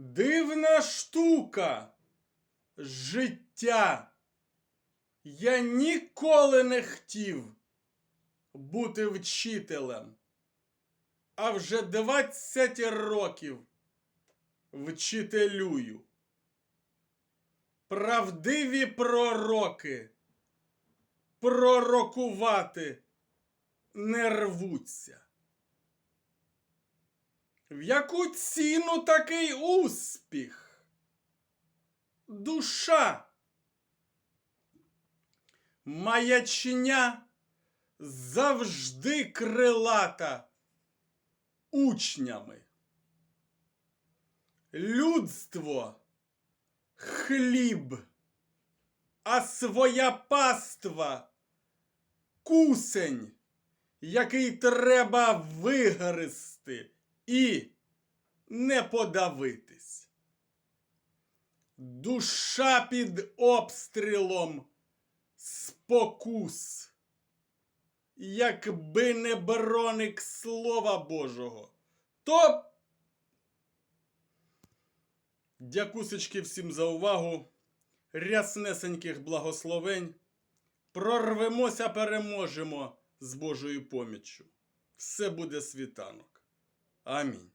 Дивна штука. Життя. Я ніколи не хотів бути вчителем. А вже 20 років вчителюю. Правдиві пророки пророкувати не рвуться. В яку ціну такий успіх? Душа. Маячня завжди крилата учнями. Людство хліб, а своя паства кусень, який треба вигризти і не подавитись. Душа під обстрілом спокус. Якби не броник Слова Божого, то. Дякусечки всім за увагу. Ряснесеньких благословень. Прорвемося, переможемо з Божою поміччю. Все буде світанок. Amin.